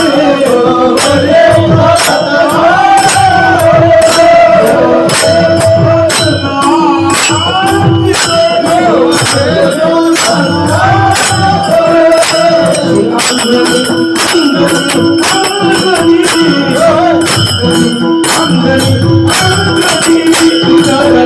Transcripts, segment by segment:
I'm gonna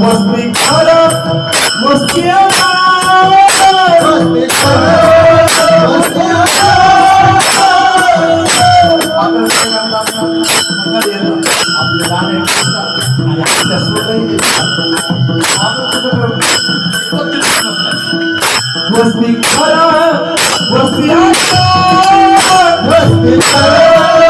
मस्ती करो मस्तियाँ करो मस्ती करो मस्तियाँ करो आपण सगळ्यांना नकार येणं आपले गाणे आणि आपल्या स्वतःही मस्ती करा मस्तियाँ करो मस्ती करो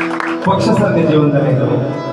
पक्षासारखे जेवण झाले